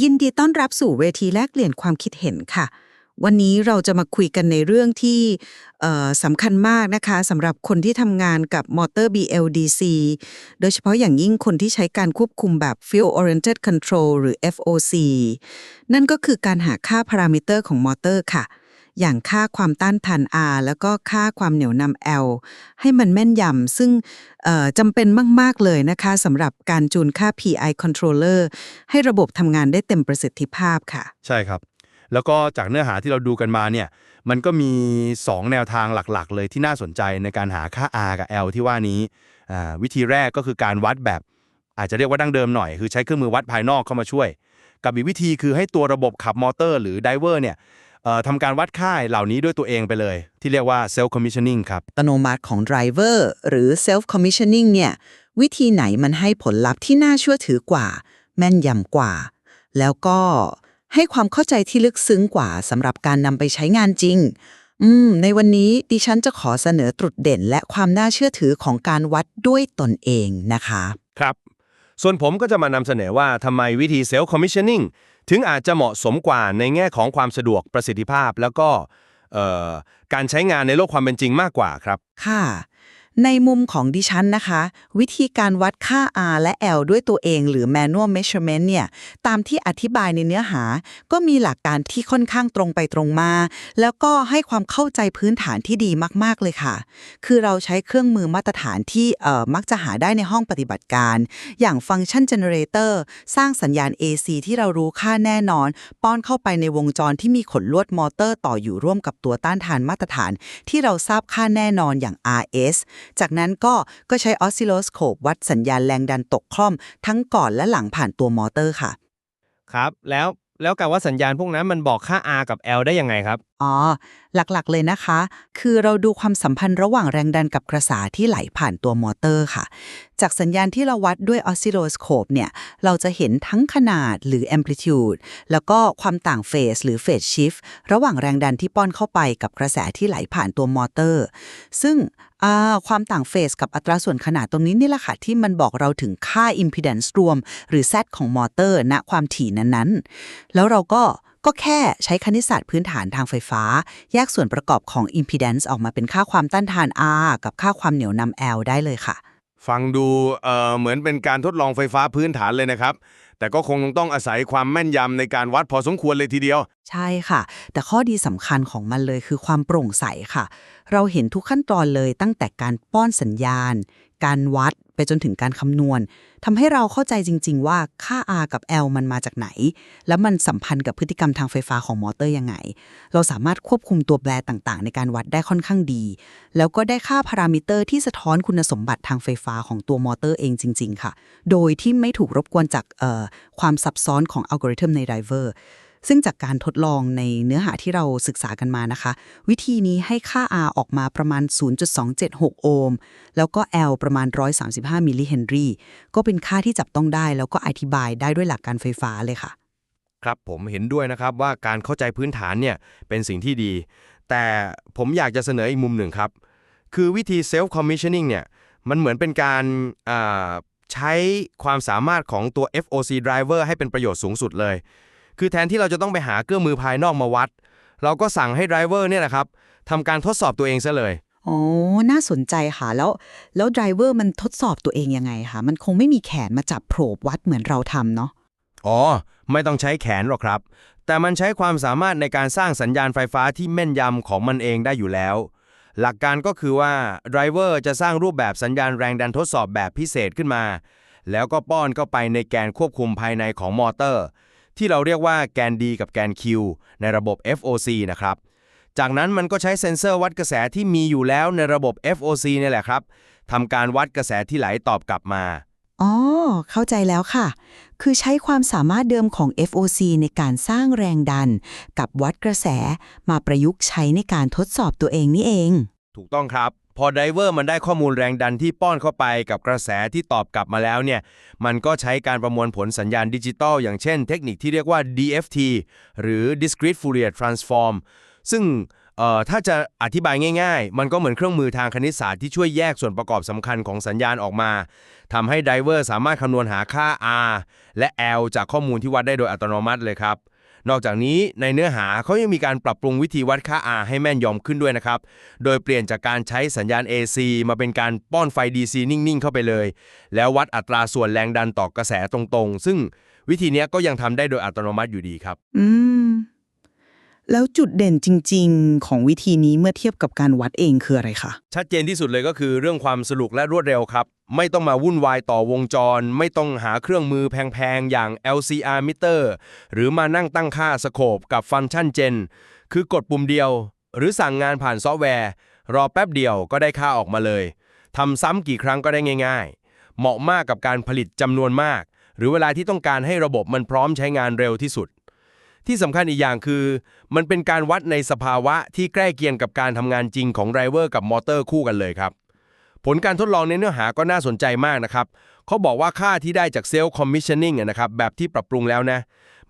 ยินดีต้อนรับสู่เวทีแลกเปลี่ยนความคิดเห็นค่ะ วันนี้เราจะมาคุยกันในเรื่องที่สำคัญมากนะคะสำหรับคนที่ทำงานกับมอเตอร์ BLDC โดยเฉพาะอย่างยิ่งคนที่ใช้การควบคุมแบบ Field Oriented Control หรือ FOC นั่นก็คือการหาค่าพารามิเตอร์ของมอเตอร์ค่ะ อย่างค่าความต้านทาน R แล้วก็ค่าความเหนียวนำ L ให้มันแม่นยำซึ่งจำเป็นมาก ๆ เลยนะคะสำหรับการจูนค่า PI controller ให้ระบบทำงานได้เต็มประสิทธิภาพค่ะ ใช่ครับ แล้วก็จากเนื้อหาที่เราดูกันมาเนี่ยมันก็มี 2 แนวทางหลักๆ เลยที่น่าสนใจในการหาค่า R กับ L ที่ว่านี้วิธีแรกก็คือการวัดแบบอาจจะเรียกว่าดั้งเดิมหน่อย คือใช้เครื่องมือวัดภายนอกเข้ามาช่วย กับอีกวิธีคือให้ตัวระบบขับมอเตอร์หรือไดเวอร์เนี่ย ทำการวัดค่าเหล่านี้ด้วยตัวเองไปเลย ที่เรียกว่า self commissioning ครับ อัตโนมัติของ driver หรือ self commissioning เนี่ย วิธีไหนมันให้ผลลัพธ์ที่น่าเชื่อถือกว่า แม่นยำกว่า แล้วก็ให้ความเข้าใจที่ลึกซึ้งกว่าสำหรับการนำไปใช้งานจริง อืม ในวันนี้ดิฉันจะขอเสนอตรุดเด่น และความน่าเชื่อถือของการวัดด้วยตนเองนะคะ ครับ ส่วนผมก็จะมานำเสนอว่าทำไมวิธีเซ ถึงอาจจะเหมาะสมกว่าในแง่ของความสะดวกประสิทธิภาพ แล้วก็การใช้งานในโลกความเป็นจริงมากกว่าครับ ค่ะ ในมุมของดิฉันนะคะ วิธีการวัดค่า R และ L ด้วยตัวเองหรือ manual measurement เนี่ยตามที่อธิบายในเนื้อหา ก็มีหลักการที่ค่อนข้างตรงไปตรงมา แล้วก็ให้ความเข้าใจพื้นฐานที่ดีมากๆเลยค่ะ คือเราใช้เครื่องมือมาตรฐานที่เอ่อมักจะหาได้ในห้องปฏิบัติการ อย่างฟังก์ชัน generator สร้างสัญญาณ AC ที่เรารู้ค่าแน่นอน ป้อนเข้าไปในวงจรที่มีขนลวดมอเตอร์ ต่ออยู่ร่วมกับตัวต้านทานมาตรฐาน ที่เราทราบค่าแน่นอนอย่าง RS จากนั้นก็ก็ใช้ออสซิโลสโคปวัดสัญญาณแรงดันตกคล่อม ทั้งก่อนและหลังผ่านตัวมอเตอร์ค่ะ ครับ แล้วแล้วการว่าสัญญาณพวกนั้นมันบอกค่า R กับ L ได้ยังไงครับ อ๋อ หลักๆเลยนะคะ คือเราดูความสัมพันธ์ระหว่างแรงดันกับกระแสที่ไหลผ่านตัวมอเตอร์ค่ะ จากสัญญาณที่เราวัดด้วยออสซิโลสโคปเนี่ย เราจะเห็นทั้งขนาดหรือ amplitude แล้วก็ความต่างเฟสหรือเฟสชิฟระหว่างแรงดันที่ป้อนเข้าไปกับกระแสที่ไหลผ่านตัวมอเตอร์ ซึ่งความต่างเฟสกับอัตราส่วนขนาดตรงนี้นี่แหละค่ะ ที่มันบอกเราถึงค่า impedance รวม หรือ Z ของมอเตอร์ณความถี่นั้นๆ แล้วเราก็ ก็แค่ใช้คณิตศาสตร์พื้นฐานทางไฟฟ้า แยกส่วนประกอบของ impedance ออกมาเป็นค่าความต้านทาน R กับค่าความเหนียวนำ L ได้เลยค่ะ ฟังดูเอ่อเหมือนเป็นการทดลองไฟฟ้าพื้นฐานเลยนะครับ แต่ก็คงต้องอาศัยความแม่นยำในการวัดพอสมควรเลยทีเดียว ใช่ค่ะ แต่ข้อดีสำคัญของมันเลยคือความโปร่งใสค่ะ เราเห็นทุกขั้นตอนเลยตั้งแต่การป้อนสัญญาณ การวัด ไปจนถึงการคำนวณทำให้เราเข้าใจจริง ๆ ว่าค่า R กับ L มันมาจากไหน แล้วมันสัมพันธ์กับพฤติกรรมทางไฟฟ้าของมอเตอร์ยังไง เราสามารถควบคุมตัวแปรต่างๆ ในการวัดได้ค่อนข้างดี แล้วก็ได้ค่าพารามิเตอร์ที่สะท้อนคุณสมบัติทางไฟฟ้าของตัวมอเตอร์เองจริง ๆ ค่ะ โดยที่ไม่ถูกรบกวนจากความซับซ้อนของอัลกอริทึมในไดเวอร์ ซึ่งจากการทดลองในเนื้อหาที่เราศึกษากันมานะคะ วิธีนี้ให้ค่า R ออกมาประมาณ 0.276 โอห์ม แล้วก็ L ประมาณ 135 มิลลิเฮนรีก็เป็นค่าที่จับต้องได้ แล้วก็อธิบายได้ด้วยหลักการไฟฟ้าเลยค่ะ ครับผมเห็นด้วยนะครับว่าการเข้าใจพื้นฐานเนี่ยเป็นสิ่งที่ดี แต่ผมอยากจะเสนออีกมุมหนึ่งครับ คือวิธี self commissioning เนี่ยมันเหมือนเป็นการใช้ความสามารถของตัว FOC driver ให้เป็นประโยชน์สูงสุดเลย คือแทนที่เราจะต้องไปหาเครื่องมือภายนอกมาวัด เราก็สั่งให้ driver เนี่ยนะครับทำการทดสอบตัวเองซะเลย อ๋อ น่าสนใจค่ะ แล้ว แล้วไดรเวอร์มันทดสอบตัวเองยังไงคะ มันคงไม่มีแขนมาจับโผลบวัดเหมือนเราทำเนาะ อ๋อ ไม่ต้องใช้แขนหรอกครับ แต่มันใช้ความสามารถในการสร้างสัญญาณไฟฟ้าที่แม่นยำของมันเองได้อยู่แล้ว หลักการก็คือว่าไดรเวอร์จะสร้างรูปแบบสัญญาณแรงดันทดสอบแบบพิเศษขึ้นมา แล้วก็ป้อนเข้าไปในแกนควบคุมภายในของมอเตอร์ ที่เราเรียกว่าแกน D กับแกน Q ในระบบ FOC นะครับ จากนั้นมันก็ใช้เซ็นเซอร์วัดกระแสที่มีอยู่แล้วในระบบ FOC นี่แหละครับทำการวัดกระแสที่ไหลตอบกลับมา อ๋อ เข้าใจแล้วค่ะ คือใช้ความสามารถเดิมของ FOC ในการสร้างแรงดัน กับวัดกระแสมาประยุกต์ใช้ในการทดสอบตัวเองนี่เอง ถูกต้องครับ พอไดเวอร์มันได้ข้อมูลแรงดันที่ป้อนเข้าไปกับกระแสที่ตอบกลับมาแล้วเนี่ย มันก็ใช้การประมวลผลสัญญาณดิจิตอลอย่างเช่นเทคนิคที่เรียกว่า DFT หรือ Discrete Fourier Transform ซึ่งเอ่อถ้าจะอธิบายง่าย ๆ มันก็เหมือนเครื่องมือทางคณิตศาสตร์ที่ช่วยแยกส่วนประกอบสำคัญของสัญญาณออกมาทำให้ไดเวอร์สามารถคำนวณหาค่า R และ L จากข้อมูลที่วัดได้โดยอัตโนมัติเลยครับ นอกจากนี้ในเนื้อหาเขายังมีการปรับปรุงวิธีวัดค่า R ให้แม่นยำขึ้นด้วยนะครับ โดยเปลี่ยนจากการใช้สัญญาณ AC มาเป็นการป้อนไฟ DC นิ่ง ๆ เข้าไปเลย แล้ววัดอัตราส่วนแรงดันต่อกระแสตรงๆ ซึ่งวิธีเนี้ยก็ยังทำได้โดยอัตโนมัติอยู่ดีครับ อืม แล้วจุดเด่นจริง ๆ ของวิธีนี้เมื่อเทียบกับการวัดเองคืออะไรคะ ชัดเจนที่สุดเลยก็คือเรื่องความสนุกและรวดเร็วครับ ไม่ต้องมาวุ่นวายต่อวงจร ไม่ต้องหาเครื่องมือแพงๆ อย่าง LCR meter หรือมานั่งตั้งค่าสโคปกับฟังก์ชันเจน คือกดปุ่มเดียว หรือสั่งงานผ่านซอฟต์แวร์ รอแป๊บเดียวก็ได้ค่าออกมาเลยทำซ้ำกี่ครั้งก็ได้ง่าย ๆ เหมาะมากกับการผลิตจำนวนมาก หรือเวลาที่ต้องการให้ระบบมันพร้อมใช้งานเร็วที่สุด ที่สำคัญอีกอย่างคือ มันเป็นการวัดในสภาวะที่ใกล้เคียงกับการทำงานจริงของไดรเวอร์กับมอเตอร์คู่กันเลยครับ ผลการทดลองในเนื้อหาก็น่าสนใจมากนะครับเขาบอกว่าค่าที่ได้จากเซลล์คอมมิชชั่นนิ่งนะครับแบบที่ปรับปรุงแล้วนะ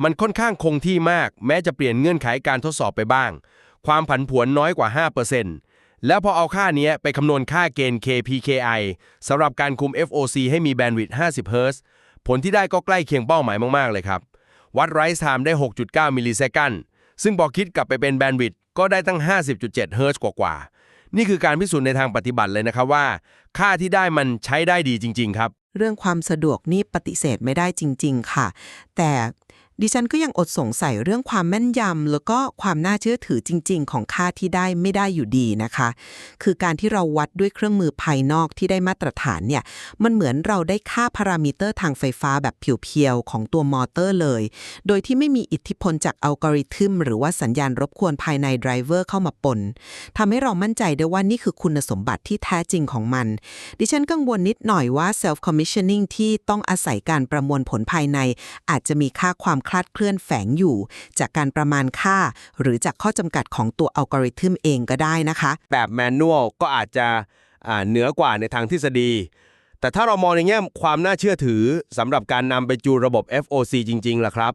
มันค่อนข้างคงที่มาก แม้จะเปลี่ยนเงื่อนไขการทดสอบไปบ้าง ความผันผวนน้อยกว่า 5%แล้วพอเอาค่านี้ไปคำนวณค่าเกณฑ์ KPKI สำหรับการคุม FOC ให้มีแบนด์วิดต์50 Hz ผลที่ได้ก็ใกล้เคียงเป้าหมายมาก ๆ เลยครับ วัดไรซ์ไทม์ได้ 6.9 มิลลิเซคันซึ่งพอคิดกลับไปเป็นแบนด์วิดต์ก็ได้ตั้ง 50.7เฮิรตซ์กว่าๆ นี่คือการพิสูจน์ในทางปฏิบัติเลยนะครับว่า ค่าที่ได้มันใช้ได้ดีจริง ๆ ครับ เรื่องความสะดวกนี่ปฏิเสธไม่ได้จริง ๆ ค่ะ แต่ ดิฉันก็ยังอดสงสัยเรื่องความแม่นยำแล้วก็ความน่าเชื่อถือจริง ๆ ของค่าที่ได้ไม่ได้อยู่ดีนะคะ คือการที่เราวัดด้วยเครื่องมือภายนอกที่ได้มาตรฐานเนี่ย มันเหมือนเราได้ค่าพารามิเตอร์ทางไฟฟ้าแบบเพียวๆของตัวมอเตอร์เลย โดยที่ไม่มีอิทธิพลจากอัลกอริทึมหรือว่าสัญญาณรบกวนภายในไดรเวอร์เข้ามาปนทำให้เรามั่นใจได้ว่านี่คือคุณสมบัติที่แท้จริงของมัน ดิฉันกังวลนิดหน่อยว่า self commissioning ที่ต้องอาศัยการประมวลผลภายใน อาจจะมีค่าความคลาดเคลื่อนแฝงอยู่ จากการประมาณค่า หรือจากข้อจำกัดของตัวอัลกอริทึมเองก็ได้นะคะ แบบแมนนวลก็อาจจะเหนือกว่าในทางทฤษฎี แต่ถ้าเรามองในแง่ความน่าเชื่อถือสำหรับการนำไปจูนระบบ FOC จริงๆล่ะครับ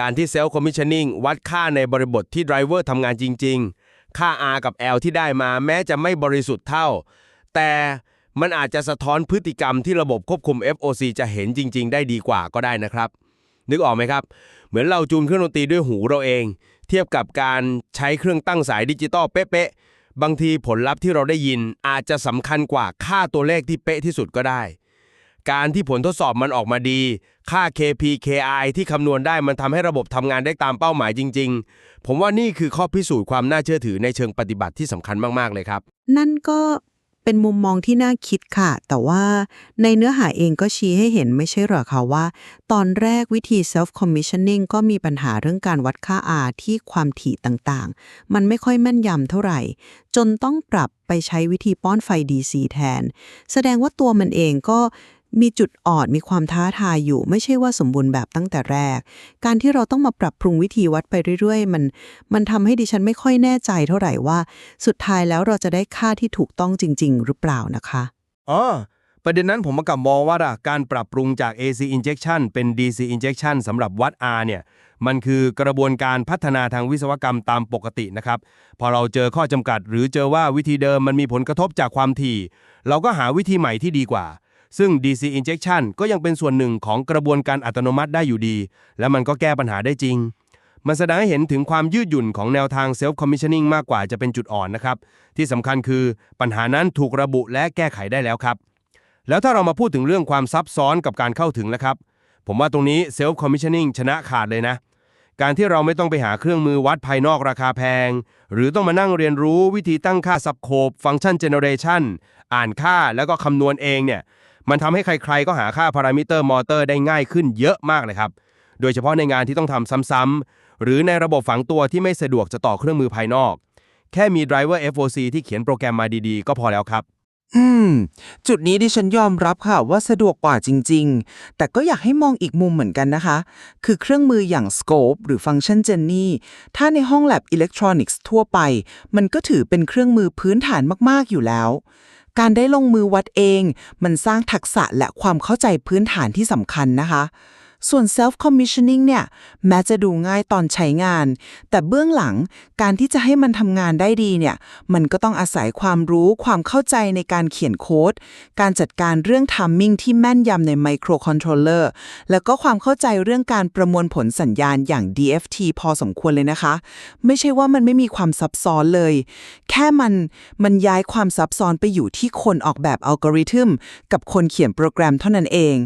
การที่เซลล์คอมมิชชั่นนิ่งวัดค่าในบริบทที่ไดรเวอร์ทำงานจริง ๆ ค่า R กับ L ที่ได้มาแม้จะไม่บริสุทธิ์เท่า แต่มันอาจจะสะท้อนพฤติกรรมที่ระบบควบคุม FOC จะเห็นจริง ๆ ได้ดีกว่าก็ได้นะครับ นึกออกไหมครับ เหมือนเราจูนเครื่องดนตรีด้วยหูเราเอง เทียบกับการใช้เครื่องตั้งสายดิจิตอลเป๊ะๆบางทีผลลัพธ์ที่เราได้ยินอาจจะสำคัญกว่าค่าตัวเลขที่เป๊ะที่สุดก็ได้ การที่ผลทดสอบมันออกมาดี ค่า KPKI ที่คำนวณได้มันทำให้ระบบทำงานได้ตามเป้าหมายจริง ๆ ผมว่านี่คือข้อพิสูจน์ความน่าเชื่อถือในเชิงปฏิบัติที่สำคัญมากๆเลยครับ นั่นก็ เป็นมุมมองที่น่าคิดค่ะ แต่ว่าในเนื้อหาเองก็ชี้ให้เห็นไม่ใช่หรอคะว่า ตอนแรกวิธี self commissioning ก็มีปัญหาเรื่องการวัดค่า R ที่ความถี่ต่างๆ มันไม่ค่อยแม่นยำเท่าไหร่ จนต้องปรับไปใช้วิธีป้อนไฟ DC แทน แสดงว่าตัวมันเองก็ มีจุดอ่อนมีความท้าทายอยู่ ไม่ใช่ว่าสมบูรณ์แบบตั้งแต่แรก การที่เราต้องมาปรับปรุงวิธีวัดไปเรื่อย ๆ มัน มันทำให้ดิฉันไม่ค่อยแน่ใจเท่าไหร่ว่า สุดท้ายแล้วเราจะได้ค่าที่ถูกต้องจริง ๆ หรือเปล่านะคะอ๋อประเด็นนั้นผมกลับมองว่าการปรับปรุงจาก AC injection เป็น DC injection สำหรับวัด R เนี่ยมันคือกระบวนการพัฒนาทางวิศวกรรมตามปกตินะครับ พอเราเจอข้อจำกัด หรือเจอว่าวิธีเดิมมันมีผลกระทบจากความถี่ เราก็หาวิธีใหม่ที่ดีกว่า ซึ่ง DC injection ก็ยังเป็นส่วนหนึ่งของกระบวนการอัตโนมัติได้อยู่ดี และมันก็แก้ปัญหาได้จริง มันแสดงให้เห็นถึงความยืดหยุ่นของแนวทาง self commissioning มากกว่าจะเป็นจุดอ่อนนะครับ ที่สำคัญคือปัญหานั้นถูกระบุและแก้ไขได้แล้วครับ แล้วถ้าเรามาพูดถึงเรื่องความซับซ้อนกับการเข้าถึงแล้วครับ ผมว่าตรงนี้ self commissioning ชนะขาดเลยนะการที่เราไม่ต้องไปหาเครื่องมือวัดภายนอกราคาแพง หรือต้องมานั่งเรียนรู้วิธีตั้งค่าซับโคบฟังก์ชันเจเนเรชันอ่านค่าแล้วก็คำนวณเองเนี่ย มันทำให้ใครๆก็หาค่าพารามิเตอร์มอเตอร์ได้ง่ายขึ้นเยอะมากเลยครับ โดยเฉพาะในงานที่ต้องทำซ้ำๆหรือในระบบฝังตัวที่ไม่สะดวกจะต่อเครื่องมือภายนอก แค่มี driver FOC ที่เขียนโปรแกรมมาดีๆ ก็พอแล้วครับ อืม จุดนี้ดิฉันยอมรับค่ะว่าสะดวกกว่าจริง ๆ แต่ก็อยากให้มองอีกมุมเหมือนกันนะคะ คือเครื่องมืออย่าง Scope หรือฟังก์ชัน Jenny ถ้าในห้องแลบอิเล็กทรอนิกส์ทั่วไป มันก็ถือเป็นเครื่องมือพื้นฐานมากๆอยู่แล้ว การได้ลงมือวัดเอง มันสร้างทักษะและความเข้าใจพื้นฐานที่สำคัญนะคะ ส่วน self commissioning เนี่ยแม้จะดูง่ายตอนใช้งาน แต่เบื้องหลังการที่จะให้มันทำงานได้ดีเนี่ยมันก็ต้องอาศัยความรู้ความเข้าใจในการเขียนโค้ด การจัดการเรื่อง timing ที่แม่นยำใน microcontroller แล้วก็ความเข้าใจเรื่องการประมวลผลสัญญาณอย่าง DFT พอสมควรเลยนะคะ ไม่ใช่ว่ามันไม่มีความซับซ้อนเลย แค่มันมันย้ายความซับซ้อนไปอยู่ที่คนออกแบบอัลกอริทึมกับคนเขียนโปรแกรมเท่านั้นเอง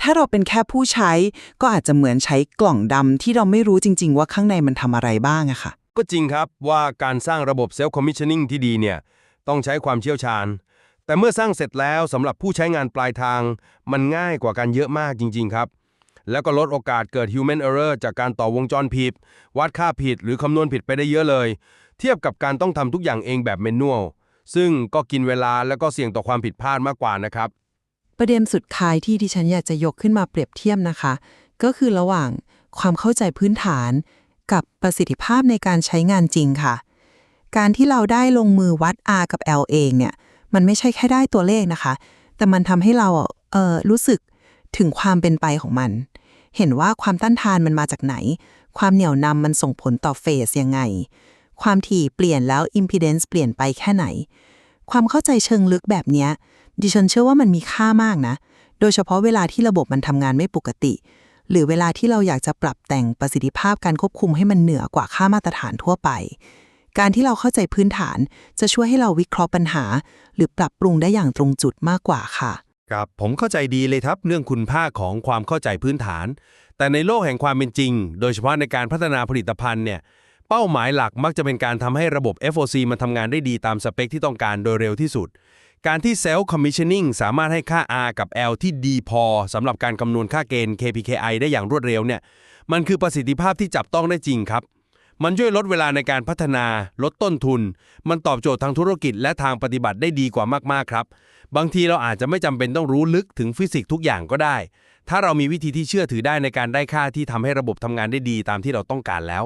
ถ้าเราเป็นแค่ผู้ใช้ก็อาจจะเหมือนใช้กล่องดำที่เราไม่รู้จริง ๆ ว่าข้างในมันทำอะไรบ้างอะค่ะ ก็จริงครับว่าการสร้างระบบเซลล์คอมมิชชั่น n งที่ดีเนี่ยต้องใช้ความเชี่ยวชาญ แต่เมื่อสร้างเสร็จแล้วสำหรับผู้ใช้งานปลายทาง มันง่ายกว่ากันเยอะมากจริง ๆ ครับ แล้วก็ลดโอกาสเกิด human error จากการต่อวงจรผิด วัดค่าผิดหรือคำนวณผิดไปได้เยอะเลย เทียบกับการต้องทำทุกอย่างเองแบบเมนนวลซึ่งก็กินเวลาแล้วก็เสี่ยงต่อความผิดพลาดมากกว่านะครับ ประเด็นสุดท้ายที่ดิฉันอยากจะยกขึ้นมาเปรียบเทียบนะคะ ก็คือระหว่างความเข้าใจพื้นฐาน กับประสิทธิภาพในการใช้งานจริงค่ะ การที่เราได้ลงมือวัด R กับ L เองเนี่ย มันไม่ใช่แค่ได้ตัวเลขนะคะ แต่มันทำให้เราเออรู้สึกถึงความเป็นไปของมัน เห็นว่าความต้านทานมันมาจากไหน ความเหนี่ยวนำมันส่งผลต่อเฟสยังไง ความถี่เปลี่ยนแล้ว impedance เปลี่ยนไปแค่ไหน ความเข้าใจเชิงลึกแบบเนี้ย ดิฉันเชื่อว่ามันมีค่ามากนะ โดยเฉพาะเวลาที่ระบบมันทำงานไม่ปกติ หรือเวลาที่เราอยากจะปรับแต่งประสิทธิภาพการควบคุมให้มันเหนือกว่าค่ามาตรฐานทั่วไป การที่เราเข้าใจพื้นฐานจะช่วยให้เราวิเคราะห์ปัญหา หรือปรับปรุงได้อย่างตรงจุดมากกว่าค่ะ ครับผมเข้าใจดีเลยครับเรื่องคุณค่าของความเข้าใจพื้นฐาน แต่ในโลกแห่งความเป็นจริง โดยเฉพาะในการพัฒนาผลิตภัณฑ์เนี่ยเป้าหมายหลักมักจะเป็นการทำให้ระบบ FOC มันทำงานได้ดีตามสเปคที่ต้องการโดยเร็วที่สุด การที่ Self Commissioning สามารถให้ค่า R กับ L ที่ดีพอสำหรับการคำนวณค่าเกณฑ์ KPKI ได้อย่างรวดเร็วเนี่ย มันคือประสิทธิภาพที่จับต้องได้จริงครับ มันช่วยลดเวลาในการพัฒนา ลดต้นทุน มันตอบโจทย์ทางธุรกิจและทางปฏิบัติได้ดีกว่ามาก ๆ ครับ บางทีเราอาจจะไม่จำเป็นต้องรู้ลึกถึงฟิสิกส์ทุกอย่างก็ได้ ถ้าเรามีวิธีที่เชื่อถือได้ในการได้ค่าที่ทำให้ระบบทำงานได้ดีตามที่เราต้องการแล้ว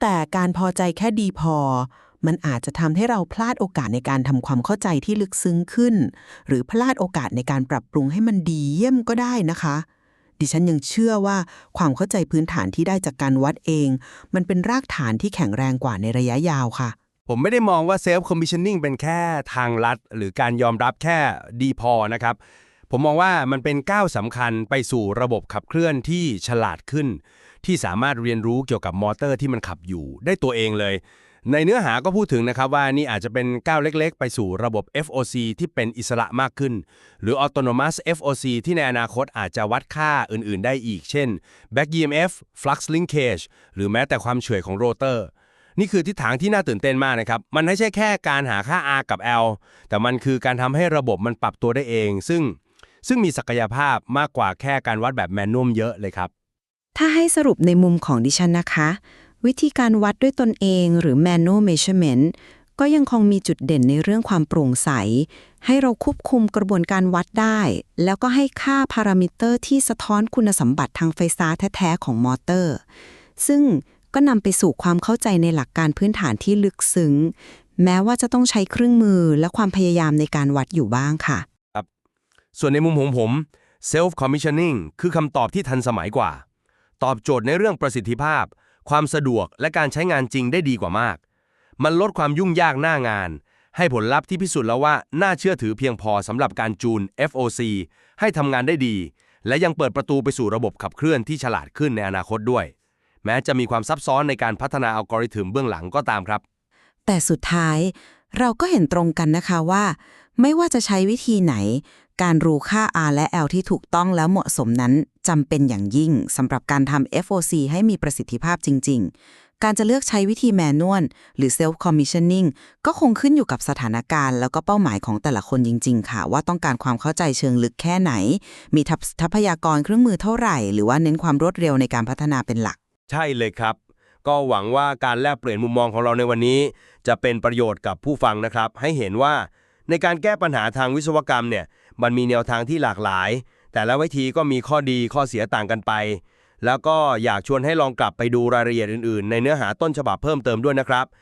แต่การพอใจแค่ดีพอ มันอาจจะทำให้เราพลาดโอกาสในการทำความเข้าใจที่ลึกซึ้งขึ้น หรือพลาดโอกาสในการปรับปรุงให้มันดีเยี่ยมก็ได้นะคะ ดิฉันยังเชื่อว่าความเข้าใจพื้นฐานที่ได้จากการวัดเอง มันเป็นรากฐานที่แข็งแรงกว่าในระยะยาวค่ะ ผมไม่ได้มองว่า Self Commissioning เป็นแค่ทางลัด หรือการยอมรับแค่ดีพอนะครับ ผมมองว่ามันเป็นก้าวสำคัญไปสู่ระบบขับเคลื่อนที่ฉลาดขึ้น ที่สามารถเรียนรู้เกี่ยวกับมอเตอร์ที่มันขับอยู่ ได้ตัวเองเลย ในเนื้อหาก็พูดถึงนะครับว่านี่อาจจะเป็นก้าวเล็กๆ ไปสู่ระบบ FOC ที่เป็นอิสระมากขึ้น หรือ Autonomous FOC ที่ในอนาคตอาจจะวัดค่าอื่นๆ ได้อีก เช่น Back EMF Flux Linkage หรือแม้แต่ความเฉื่อยของโรเตอร์ นี่คือทิศทางที่น่าตื่นเต้นมากนะครับ มันไม่ใช่แค่การหาค่า R กับ L แต่มันคือการทำให้ระบบมันปรับตัวได้เอง ซึ่งซึ่งมีศักยภาพมากกว่าแค่การวัดแบบแมนนวมเยอะเลยครับ ถ้าให้สรุปในมุมของดิฉันนะคะ วิธีการวัดด้วยตนเองหรือ manual measurement ก็ยังคงมีจุดเด่นในเรื่องความโปร่งใส ให้เราควบคุมกระบวนการวัดได้ แล้วก็ให้ค่าพารามิเตอร์ที่สะท้อนคุณสมบัติทางไฟฟ้าแท้ ๆ ของมอเตอร์ ซึ่งก็นำไปสู่ความเข้าใจในหลักการพื้นฐานที่ลึกซึ้ง แม้ว่าจะต้องใช้เครื่องมือและความพยายามในการวัดอยู่บ้างค่ะส่วนในมุมของผม Self Commissioning คือคำตอบที่ทันสมัยกว่า ตอบโจทย์ในเรื่องประสิทธิภาพ ความสะดวกและการใช้งานจริงได้ดีกว่ามาก มันลดความยุ่งยากหน้างาน ให้ผลลัพธ์ที่พิสูจน์แล้วว่าน่าเชื่อถือเพียงพอสำหรับการจูน FOC ให้ทำงานได้ดี และยังเปิดประตูไปสู่ระบบขับเคลื่อนที่ฉลาดขึ้นในอนาคตด้วย แม้จะมีความซับซ้อนในการพัฒนาอัลกอริทึมเบื้องหลังก็ตามครับ แต่สุดท้ายเราก็เห็นตรงกันนะคะว่า ไม่ว่าจะใช้วิธีไหน การรู้ค่า R และ L ที่ถูกต้องแล้วเหมาะสมนั้นจำเป็นอย่างยิ่งสำหรับการทำ FOC ให้มีประสิทธิภาพจริง ๆ การจะเลือกใช้วิธีแมนนวลหรือ Self Commissioning ก็คงขึ้นอยู่กับสถานการณ์ แล้วก็เป้าหมายของแต่ละคนจริง ๆ ค่ะ ว่าต้องการความเข้าใจเชิงลึกแค่ไหน มีทัพทรัพยากรเครื่องมือเท่าไหร่ หรือว่าเน้นความรวดเร็วในการพัฒนาเป็นหลัก ใช่เลยครับ ก็หวังว่าการแลกเปลี่ยนมุมมองของเราในวันนี้ จะเป็นประโยชน์กับผู้ฟังนะครับ ให้เห็นว่าในการแก้ปัญหาทางวิศวกรรมเนี่ย มันมีแนวทางที่หลากหลาย แต่ละวิธีก็มีข้อดีข้อเสียต่างกันไป แล้วก็อยากชวนให้ลองกลับไปดูรายละเอียดอื่นๆ ในเนื้อหาต้นฉบับเพิ่มเติมด้วยนะครับ